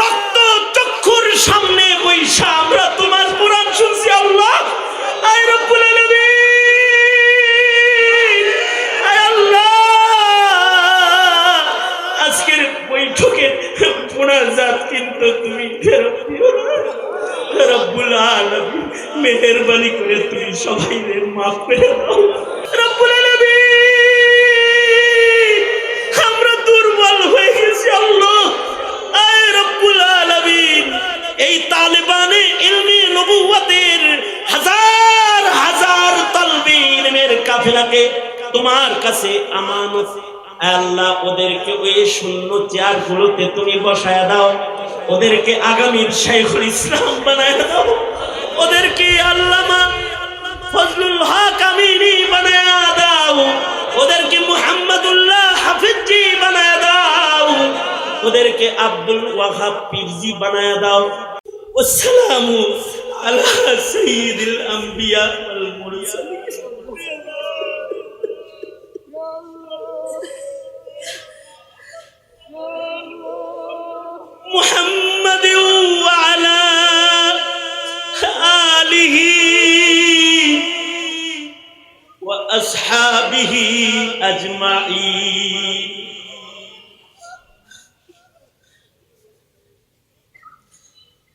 রক্ত চক্ষুর সামনে বৈশা আমরা তোমার কোরআন শুনছি, আল্লাহ। আজকের বৈঠকের মোনাজাত কিন্তু তুমি ফেরত দিও না। রব্বুল আলামিন, মেহেরবানি করে তুমি সবাইকে মাফ করে দাও। কাফেলাকে তোমার কাছে আমানত। আল্লাহ ওদেরকে ওই শূন্য চেয়ার গুলোতে তুমি বসায় দাও। ওদেরকে আগামীর শেখুল ইসলাম বানায় দাও। ওদেরকে আল্লামা ফজলুল হক আমিনী বানায় দাও। ওদেরকে মুহাম্মদুল্লাহ হাফিজি বানায় দাও। ওদেরকে আব্দুল ওয়াহাব পিরজি বানায় দাও। ওয়াসসালামু আলা সাইয়্যিদিল আম্বিয়া ওয়াল মুরসালিন।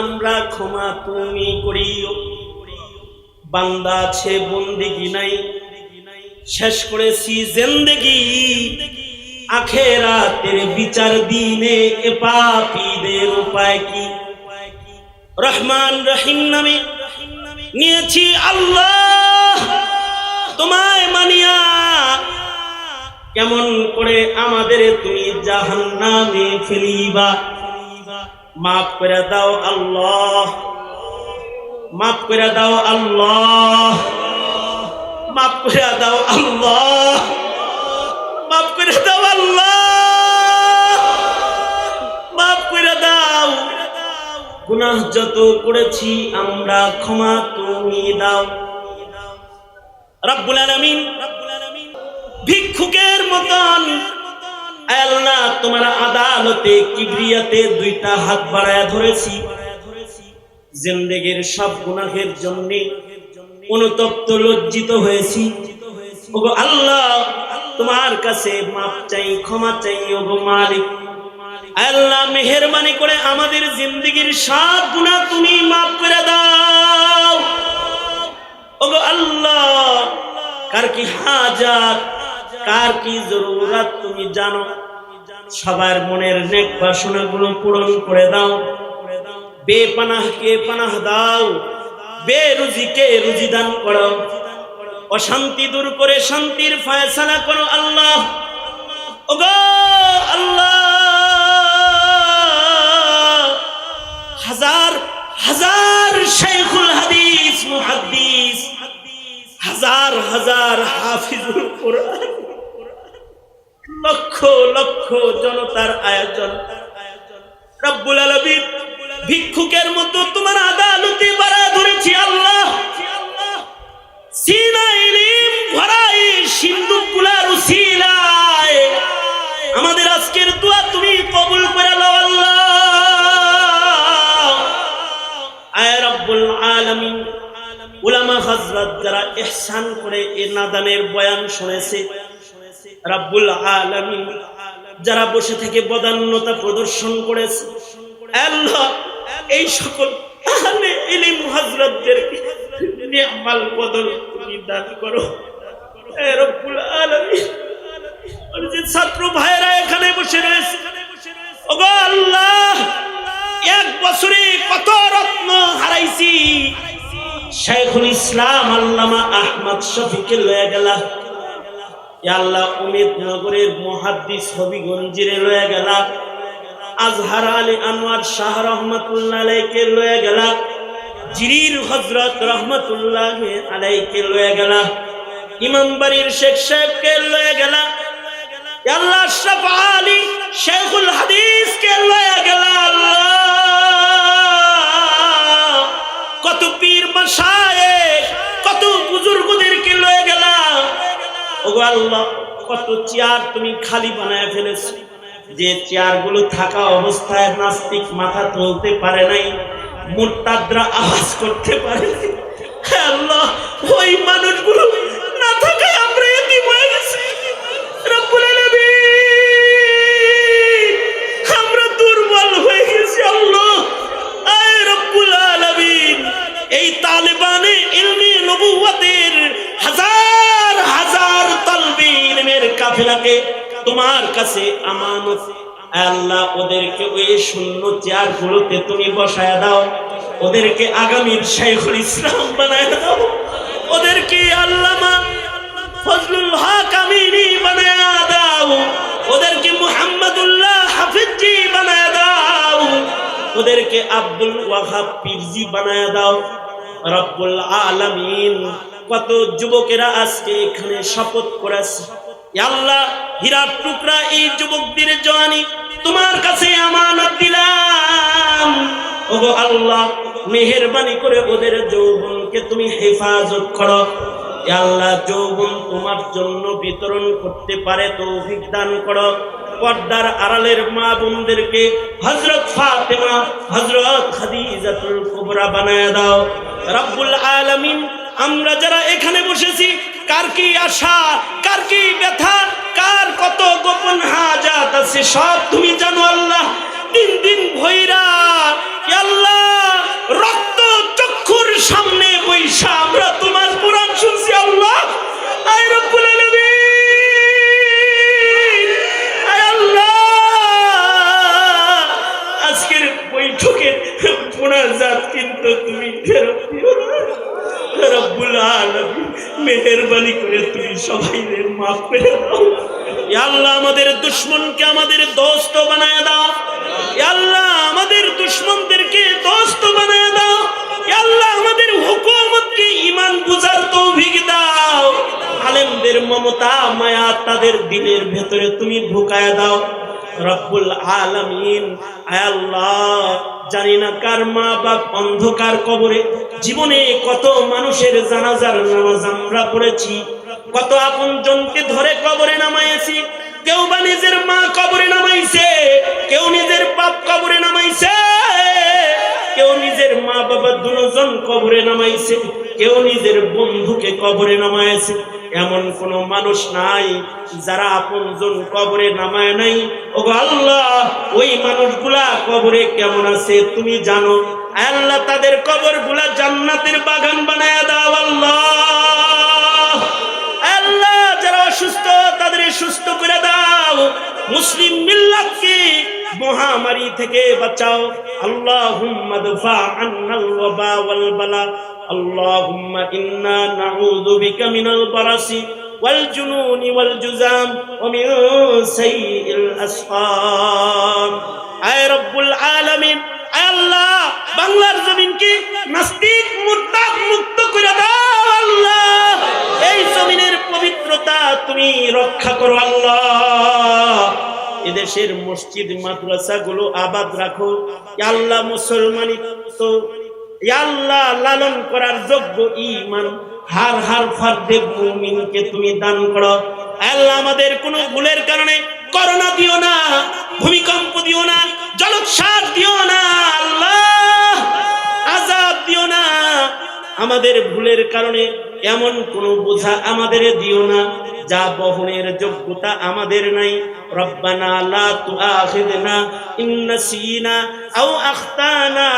আমরা ক্ষমা তুমি করিও। বান্দা আছে, বন্দিগি নাই। শেষ করেছি জিন্দেগি। আখেরাতের বিচার দিনে এ পাপীদের উপায় কি? রহমান রহিম নামে নিয়েছি আল্লাহ। তোমায় মানিয়া। কেমন করে আমাদের তুমি জাহান্নামে ফেলিবা? মাফ করে দাও আল্লাহ। মাফ করে দাও আল্লাহ। মাফ করে দাও আল্লাহ। মাফ করে দাও আল্লাহ। মাফ করে দাও। গুনাহ যত করেছি আমরা ক্ষমা তুমি দাও। রব্বুল আলামিন ভিক্ষুকের মতন আল্লাহ তোমার আদালতে, কিবরিয়াতে দুইটা হাত বাড়ায় ধরেছি। জিন্দেগির সব গুনাহের জন্য অনুতপ্ত, লজ্জিত হয়েছি। ওগো আল্লাহ, তোমার কাছে মাপ চাই, ক্ষমা চাই, ওগো মালিক। আল্লাহ মেহরবানি করে আমাদের জিন্দগির সব গুণা তুমি মাফ করে দাও। ওগো আল্লাহ, কার কি হাজার কার কি জরুরত তুমি জানো? সবার মনের নেক বাসনা গুলো পূরণ করে দাও। বেপানাহকে পানাহ দাও। বেরুজিকে রুজি দান করো অশান্তি দূর করে শান্তির ফয়সালা করো আল্লাহ। ওগো আল্লাহ। হাজার হাজার শেখুল হাদিস, মুহাদ্দিস। হাজার হাজার হাফিজুল কোরআন। লক্ষ লক্ষ জনতার আয়োজন। রব্বুল আলামিন, ভিক্ষুকের মতো তোমার আদালতে বাড়া ধরেছি আল্লাহ। আমাদের আজকের দোয়া তুমি কবুল করে নাও আল্লাহ। আয় রব্বুল আলামিন। উলামা হযরত যারা ইহসান করে এ নাদানের বয়ান শুনেছে রব্বুল আলামিন যারা বসে থেকে বদান্যতা প্রদর্শন করেছে। আল্লাহ, এই সকল আহলে ইলম হযরতদেরকে নিয়ামাল বদল তুমি দান করো। এ রব্বুল আলামিন যে ছাত্র ভাইরা এখানে বসে রয়েছে। ওগো আল্লাহ, এক বছরে কত রত্ন হারাইছি। শেখুল ইসলাম আল্লামা আহমদ শফিকে লয়ে গেলা আল্লাহ উমেদ নগরের মুহাদ্দিস হবিগঞ্জিরে লয়ে গেলা আজহার আলী আনোয়ার শাহ রহমতুল্লাহ আলাইকে লয়ে গেলা জিরির হজরত রহমতুল্লাহ আলাইকে লয়ে গেলা ইমাম বাড়ির শেখ সাহেবকে লয়ে গেলা আল্লাহ আশরাফ আলী শেখুল হাদিসকে লয়ে গেলা আল্লাহ কত পীর মশায়েখ কত বুজুর্গদেরকে লয়ে গেলা কত চেয়ার তুমি খালি বানায় ফেলেছো। যে চেয়ারগুলো থাকা অবস্থায় নাস্তিক মাথা তুলতে পারে নাই, মোরতাদরা আওয়াজ করতে পারে আল্লাহ, ওই মানুষগুলো না থাকায় কাফেলাকে তোমার কাছে আমানত। আল্লাহ ওদেরকে ওই শূন্য চেয়ার গুলোতে তুমি বসায় দাও। ওদেরকে আগামীর শেখুল ইসলাম বানায় দাও। ওদেরকে আল্লামা ফজলুল হক বানায় দাও। ওদেরকে মুহাম্মদুল্লাহ হাফিজি বানায় দাও। ওদেরকে আব্দুল ওয়াহাব বানায় দাও। রব্বুল আলামিন, কত যুবকেরা আজকে এখানে শপথ করেছে। আল্লাহ, হীরার টুকরা এই যুবকদের জওয়ানি তোমার কাছে আমানত দিলাম। ওগো আল্লাহ, মেহেরবানি করে ওদের যৌবনকে তুমি হেফাজত করো। আল্লাহ, যৌবন তোমার জন্য বিতরণ করতে পারে, তৌফিক দান করো। পর্দার আড়ালের মা বোনদেরকে হজরত ফাতেমা হজরত খাদিজাতুল কুবরা বানায় দাও। রব্বুল আলামিন আমরা যারা এখানে বসেছি, কার কি আশা, কার কি ব্যথা, কার কত গোপন হাজাত আছে, সব তুমি কিন্তু তুমি মেহেরবানি করে তুমি সবাইদের মাফ করে দাও। আল্লাহ, আমাদের দুশ্মনকে আমাদের দোস্ত বানায় দাও। আল্লাহ, আমাদের দুশ্মনদেরকে দোস্ত বানায় দাও। আল্লাহ, আমাদের হুকুমতকে ঈমান বুঝার তৌফিক দাও। আলেমদের মমতা, মায়া তাদের দিলের ভেতরে তুমি ঢুকায় দাও। রব্বুল আলামিন আয় আল্লাহ। জানি না কার মা বাপ অন্ধকার কবরে। জীবনে কত মানুষের জানাজার নামাজ আমরা পড়েছি। কত আপন জনকে ধরে কবরে নামাইছি। কেউ বা নিজের মা কবরে নামাইছে, কেউ নিজের বাপ কবরে নামাইছে, কেউ নিজের মা বাবা দুজন কবরে নামাইছে, কেউ নিজের বন্ধুকে কবরে নামাইছে। এমন কোন মানুষ নাই যারা আপনজন কবরে নামায় নাই। ও আল্লাহ, ওই মানুষগুলা কবরে কেমন আছে তুমি জানো? আল্লাহ তাদের কবরগুলা জান্নাতের বাগান বানায় দাও আল্লাহ। আল্লাহ, যারা অসুস্থ তাদের সুস্থ করে দাও। মুসলিম মিল্লাতকে মহামারী থেকে বাঁচাও। আল্লাহুম্মা আল্লাহুম্মা ইন্না নাউযু বিকা মিনাল বারাসি ওয়াল জুনুনি ওয়াল জুজাম ওয়া মিন সাইয়্যিল আসফাম। আয় রব্বুল আল্লাহ, বাংলার জমিনকে নাস্তিক মুরতাদ মুক্ত করে দাও আল্লাহ। এই জমিনের পবিত্রতা তুমি রক্ষা করো আল্লাহ। এদেশের মসজিদ মাদ্রাসা গুলো আবাদ রাখো। আল্লাহ মুসলমানি তো ইয়া আল্লাহ লালন করার যোগ্য ঈমান। হার হার ফার্দে মুমিনকে তুমি দান করো। আল্লাহ আমাদের কোনো ভুলের কারণে করোনা দিও না, ভূমিকম্প দিও না, জলোচ্ছ্বাস দিও না, আল্লাহ আজাব দিও না। আমাদের ভুলের কারণে এমন কোন বোঝা আমাদের দিও না, যা বহনের যোগ্যতা আমাদের নাই। রব্বানা আখতানা।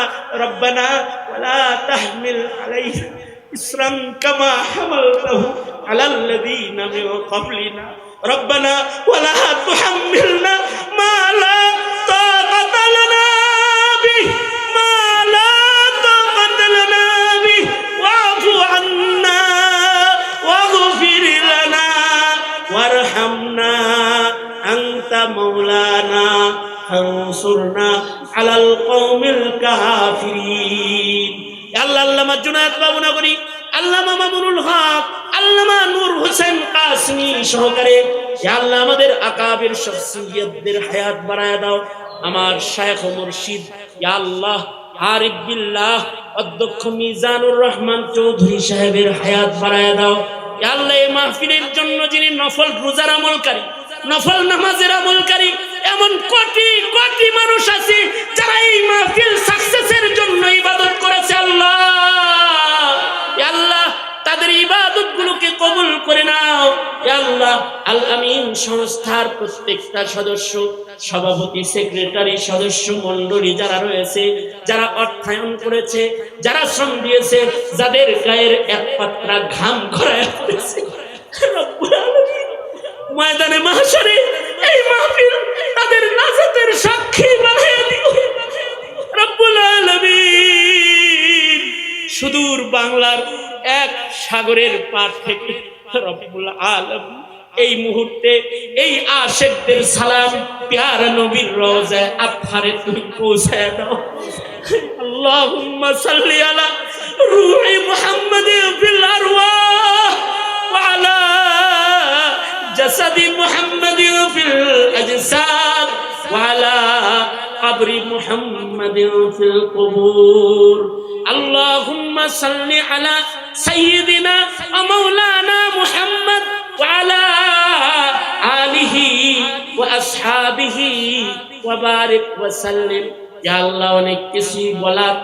রব্বানা ولا تحمل عليه إسرا كما حملته على الذين من قبلنا ربنا ولا تحملنا ما لا طاقة لنا به ما لا طاقة لنا به واعف عنا واغفر لنا وارحمنا أنت مولانا فانصرنا على القوم الكافرين জুনায়দ বাবু নগরী, আল্লামা মামুনুল হক, আল্লামা নূর হোসেন কাসমি সহকারে আল্লাহ আমাদের আকাবের হায়াত বাড়ায় দাও। আমার ইয়া আল্লাহ আরিফ বিল্লাহ, অধ্যক্ষ মিজানুর রহমান চৌধুরী সাহেবের হায়াত বাড়ায় দাও। আল্লাহ, এই মাহফিলের জন্য যিনি নফল রোজার আমলকারী, নফল নামাজের আমলকারী, এমন কোটি কোটি মানুষ আছে যারা এই মাহফিল সাকসেসের জন্য ইবাদত করেছে আল্লাহ। তাদের ইবাদত গুলোকে কবুল করে নাও। আল্লাহ আল আমিন সংস্থার প্রত্যেকটা সদস্য, সভাপতি, সেক্রেটারি, সদস্য মন্ডলী যারা রয়েছে, যারা অর্থায়ন করেছে, যারা শ্রম দিয়েছে, যাদের গায়ের এক পাত্রা ঘাম ঘরায় পড়েছে ময়দানে মাহশরে এই মাহফিল তাদের নাজাতের সাক্ষী বানিয়ে দিও। রব্বুল আলামিন সুদূর বাংলার এক সাগরের পার থেকে রব্বুল আলম এই মুহূর্তে এই আশেকদের সালাম প্যার নবীর রোজায় আফারে তুমি পৌঁছায় দাও اللهم সাল্লি আলা روح محمد في الأرواح وعلى جسد محمد في الأجساد وعلى قبر محمد في القبور اللهم صل على সাইয়্যিদিনা মাওলানা মুহাম্মদ ওয়ালা আলিহি ওয়া আসহাবিহি ওয়া বারিক ওয়া সাল্লিম। ইয়া আল্লাহ অনেক কিছুই বলার